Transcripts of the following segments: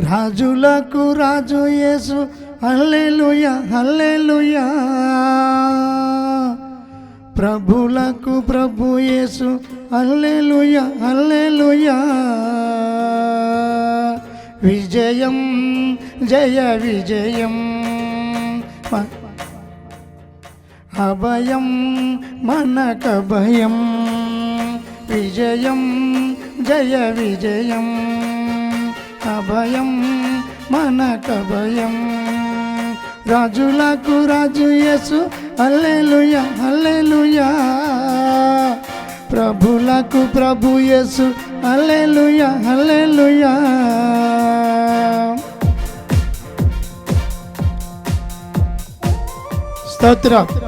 రాజులకు రాజు యేసు. హల్లెలూయ హల్లెలూయ. ప్రభులకు ప్రభు యేసు. హల్లెలూయ హల్లెలూయ. విజయం జయ విజయం. అభయం మనకభయం. విజయం జయ విజయం. అభయం మనకభయం రాజులకు రాజు యేసు హల్లెలూయ హల్లెలూయ. ప్రభులకు ప్రభు యేసు హల్లెలూయ హల్లెలూయ. స్తోత్రం.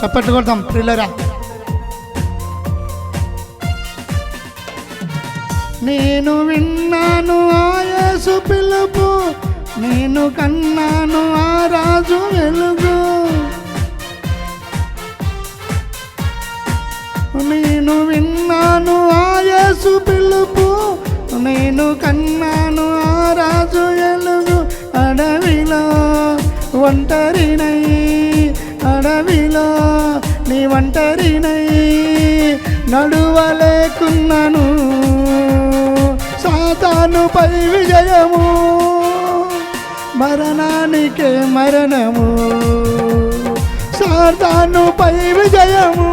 చప్పట్లు కొడతాం ప్రిల్లరా నేను విన్నాను ఆయసు పిలుపు నేను కన్నాను ఆ రాజు వెలుగు. నేను విన్నాను ఆయసు పిలుపు నేను కన్నాను ఆ రాజు వెలుగు అడవిలో ఒంటరినై. ఒంటరినై నడువలేకున్నాను. సాతానుపై విజయము మరణానికే మరణము. సాతానుపై విజయము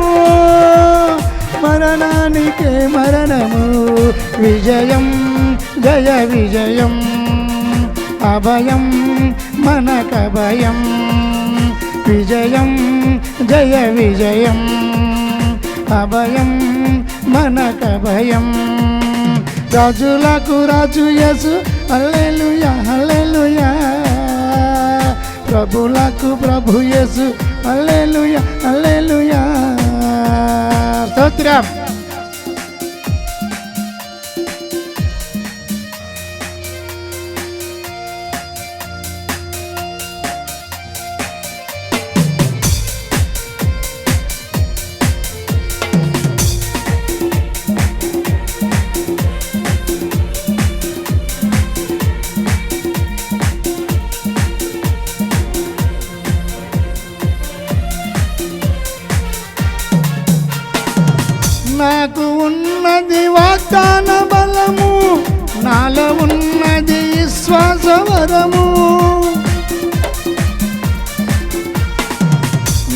మరణానికే మరణము. విజయం జయ విజయం అభయం మనకభయం. విజయం జయ విజయం అభయం మనకభయం రాజులకు రాజు యసు హల్లెలూయా హల్లెలూయా. ప్రభులకు ప్రభు యసు హల్లెలూయా హల్లెలూయా. స్తోత్రం. నాకు ఉన్నది వాగ్దాన బలము. నాలో ఉన్నది శ్వాసవరము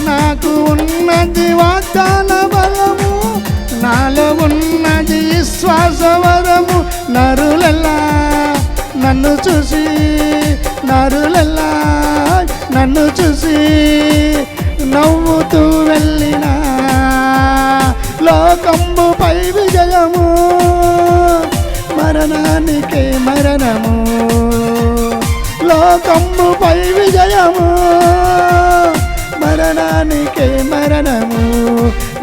నాకు ఉన్నది వాగ్దాన బలము. నాలో ఉన్నది శ్వాసవరము నరులల్లా నన్ను చూసి నరులల్లా నన్ను చూసి. మరణానికే మరణము. లోకంబుపై విజయము. మరణానికే మరణము.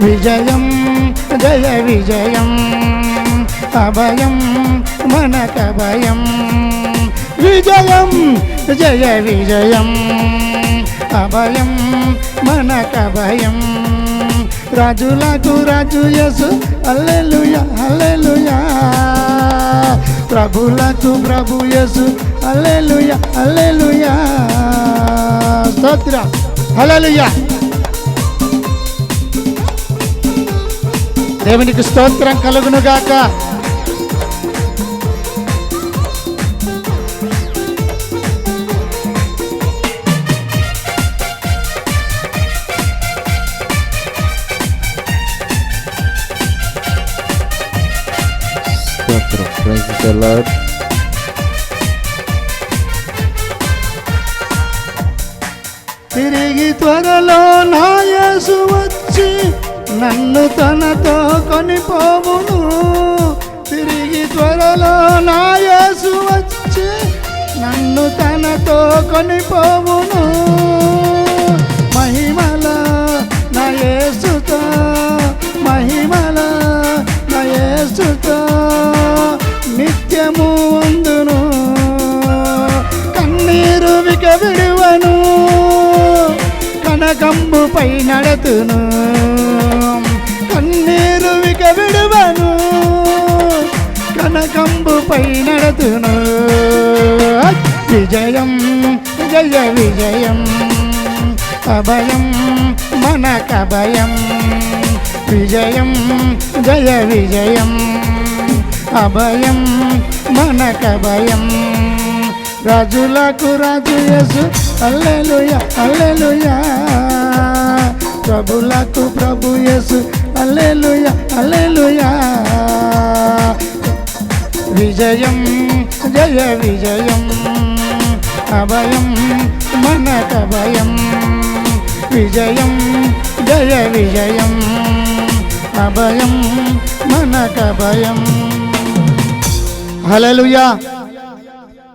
విజయం జయ విజయం. అభయం మనకభయం విజయం జయ విజయం. అభయం మనకభయం రాజులకు రాజు యసు అల్లెలుయా అల్లెలుయా ప్రభులకు ప్రభు యసు. అల్లెలుయ అల్లెలుయ స్తోత్ర. హల్లెలూయ. దేవునికి స్తోత్రం కలుగును గాక స్తోత్రం. Praise the Lord. తిరిగి త్వరలో నా యేసు వచ్చి నన్ను తనతో కొనిపోవును తిరిగి త్వరలో నా యేసు వచ్చి నన్ను తనతో కొనిపోవును కన్నీరు విక విడువను కనకంబు కంబుపై నడతును కన్నీరు విక విడువను కనకంబుపై నడతును విజయం జయ విజయం అభయం మనకభయం విజయం జయ విజయం అభయం మనకభయం రాజులకు రాజు యేసు. Hallelujah hallelujah. ప్రభులకు ప్రభు యేసు. Hallelujah hallelujah. విజయం జయ విజయం. అభయం మనకభయం విజయం జయ విజయం. అభయం మనకభయం హలలుయా